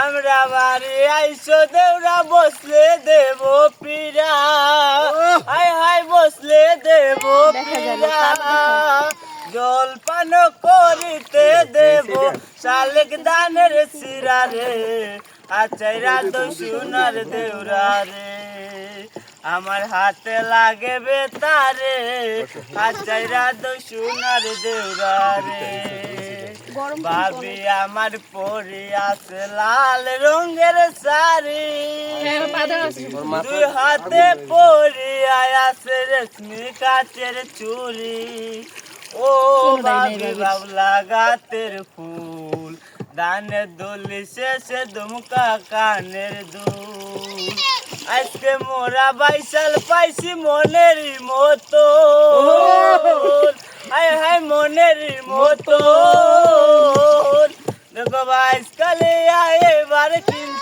আমরা বাড়ি আইসো দেউরা বসলে দেব পিরা হাই হাই বসলে দেব যাবে, জল পান করিতে দেব শালেক দানের সিরা রে আচাইরা তো সোনার দেউরা রে। আমার হাতে লাগে বেতারে আচাইরা তো সোনার দেউরা রে। ভাবি আমার পরি আছে লাল রঙের শাড়ি। দুই হাতে পরি আছে রেশমি কাচের চুরি ও ভাবি বাবলা গাতের ফুল দানের দলি শেষে দুমকা কানের দুল। আজকে মোরা বাইশাল পাইছি মনের মতো হায় হায় মনের মতো বাইশ কালে এবার কিন্তু